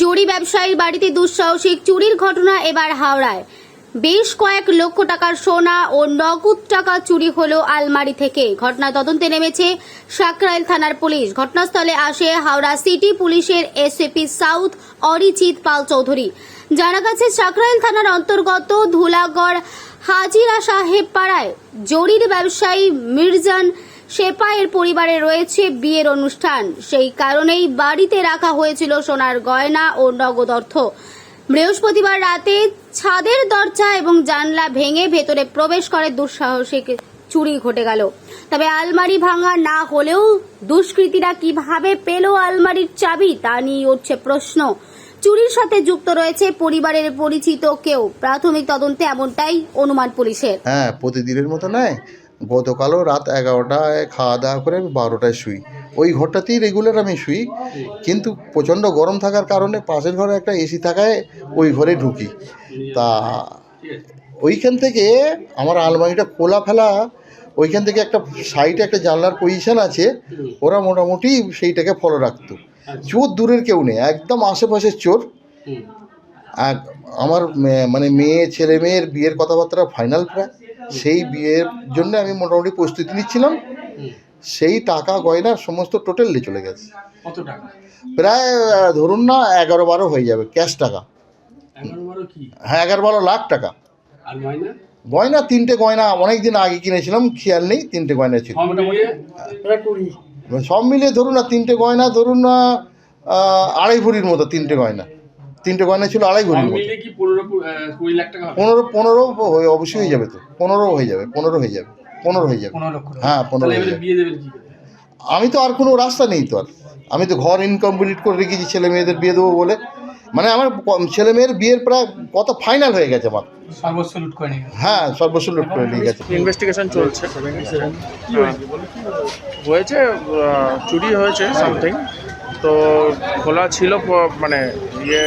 জড়ি ব্যবসায়ীর বাড়িতে দুঃসাহসিক চুরির ঘটনা এবার হাওড়ায়। বেশ কয়েক লক্ষ টাকার সোনা ও নগদ টাকা চুরি হলো আলমারি থেকে। ঘটনা তদন্তে নেমেছে সাকরাইল থানার পুলিশ। ঘটনাস্থলে আসে হাওড়া সিটি পুলিশের এসএপি সাউথ অরিজিৎ পাল চৌধুরী। জানা গেছে, সাকরাইল থানার অন্তর্গত ধুলাগড় হাজিরা সাহেব পাড়ায় জরির ব্যবসায়ী মির্জান সেপাইয়ের পরিবারে রয়েছে বিয়ের অনুষ্ঠান। সেই কারণেই বাড়িতে রাখা হয়েছিল সোনার গয়না ও নগদ অর্থ। বৃহস্পতিবার রাতে ছাদের দরজা এবং জানলা ভেঙে ভেতরে প্রবেশ করে দুঃসাহসিক চুরি ঘটে গেল। তবে আলমারি ভাঙা না হলেও দুষ্কৃতীরা কীভাবে পেল আলমারির চাবি তা নিয়ে উঠছে প্রশ্ন। চুরির সাথে যুক্ত রয়েছে পরিবারের পরিচিত কেউ। প্রাথমিক তদন্তে এমনটাই অনুমান পুলিশের। হ্যাঁ প্রতিদিনের মতো নয় গতকালও রাত এগারোটায় খাওয়া দাওয়া করে আমি বারোটায় শুই। ওই ঘরটাতেই রেগুলার আমি শুই কিন্তু প্রচণ্ড গরম থাকার কারণে পাশের ঘরে একটা এসি থাকায় ওই ঘরে ঢুকি। তা ওইখান থেকে আমার আলমারিটা খোলা ফেলা ওইখান থেকে একটা সাইডে একটা জানলার পজিশান আছে ওরা মোটামুটি সেইটাকে ফলো রাখতো। চোর দূরের কেউ নেই একদম আশেপাশের চোর। আর আমার মানে মেয়ে ছেলে মেয়ের বিয়ের কথাবার্তা ফাইনাল প্রায়। সেই বিয়ের জন্য আমি মোটামুটি প্রস্তুতি নিচ্ছিলাম। সেই টাকা গয়না সমস্ত টোটালি চলে গেছে। কত টাকা? প্রায় ধরুন না এগারো বারো হয়ে যাবে ক্যাশ টাকা। হ্যাঁ এগারো বারো লাখ টাকা। গয়না? তিনটে গয়না অনেক দিন আগে কিনেছিলাম খেয়াল নেই তিনটে গয়না ছিল। সব মিলিয়ে? সব মিলিয়ে ধরুন না তিনটে গয়না ধরুন না আড়াই ভরির মতো তিনটে গয়না। তিনটে গয়না ছিল আড়াই ভরির মতো পনেরো পনেরো পনেরো হয়ে- অবশ্যই হয়ে যাবে তো। পনেরো হয়ে যাবে পনেরো হয়ে যাবে পনেরো হয়ে যাবে। হ্যাঁ পনেরো হয়ে যাবে। আমি তো আর কোনো রাস্তা নেই তো আর। আমি তো ঘর ইনকমপ্লিট করে রেখেছি ছেলে মেয়েদের বিয়ে দেবো বলে। মানে আমার ছেলে মেয়ের বিয়ের প্রায় কত ফাইনাল হয়ে গেছে আমার। সর্বস্ব লুট করে নিয়ে হ্যাঁ সর্বস্ব লুট করে নিয়ে গেছে। ইনভেস্টিগেশন চলছে। হয়েছে বলো হয়েছে চুরি হয়েছে সামথিং তো খোলা ছিল মানে ইয়ে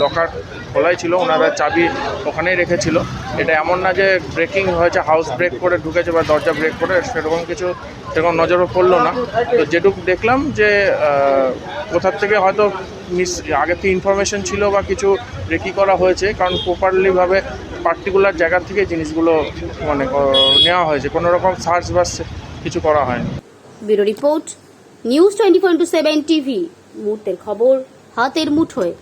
লকার খোলাই ছিল, ওনারা চাবি ওখানেই রেখেছিল। এটা এমন না যে ব্রেকিং হয়েছে হাউস ব্রেক করে ঢুকেছে বা দরজা ব্রেক করে, সেরকম কিছু সেরকম নজরও পড়ল না। তো যেটুকু দেখলাম যে কোথার থেকে হয়তো মিস আগে থেকে ইনফরমেশন ছিল বা কিছু রেকি করা হয়েছে, কারণ প্রপারলিভাবে পার্টিকুলার জায়গা থেকে জিনিসগুলো মানে নেওয়া হয়েছে। কোনো রকম সার্চ বা কিছু করা হয়নি। Bureau report news twenty four into seven TV মুহূর্তের খবর হাতের মুঠোয়।